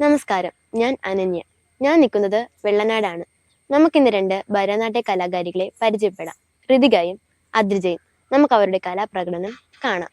നമസ്കാരം. ഞാൻ അനന്യ. ഞാൻ നിൽക്കുന്നത് വെള്ളനാടാണ്. നമുക്കിന്ന് രണ്ട് ഭരതനാട്യ കലാകാരികളെ പരിചയപ്പെടാം. ഋതികയും അദ്രിജയും നമുക്ക് അവരുടെ കലാപ്രകടനം കാണാം.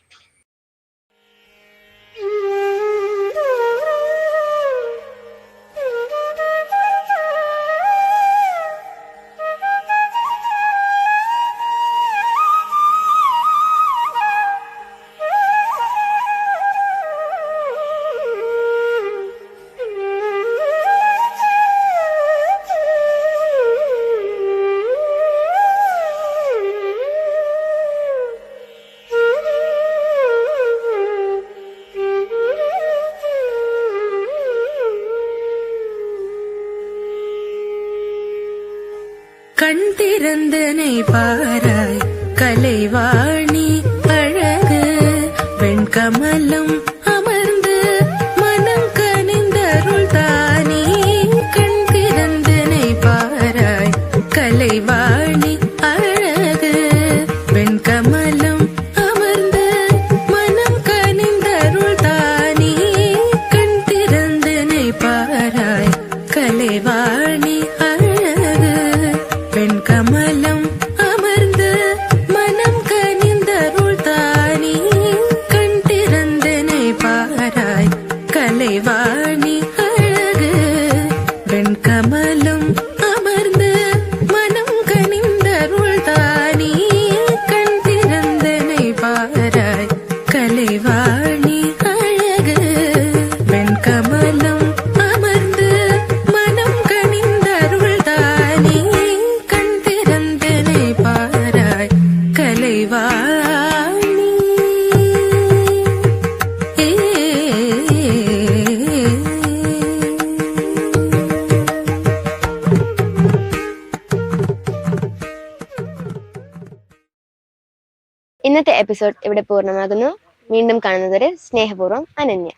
கண் திறந்தனை பாராய் கலைவாணி அழகு. வெண்கமலம் அமர்ந்து மனம் கனிந்தருள் தானே. கண் திறந்தனை பாராய் கலைவாணி அழகு. வெண்கமலம் அமர்ந்து மனம் கனிந்தருள் தானே. கண் திறந்தனை பாராய் கலைவாணி கமலம் ഇന്നത്തെ എപ്പിസോഡ് ഇവിടെ പൂർണമാകുന്നു. വീണ്ടും കാണുന്നവരെ സ്നേഹപൂർവം അനന്യ.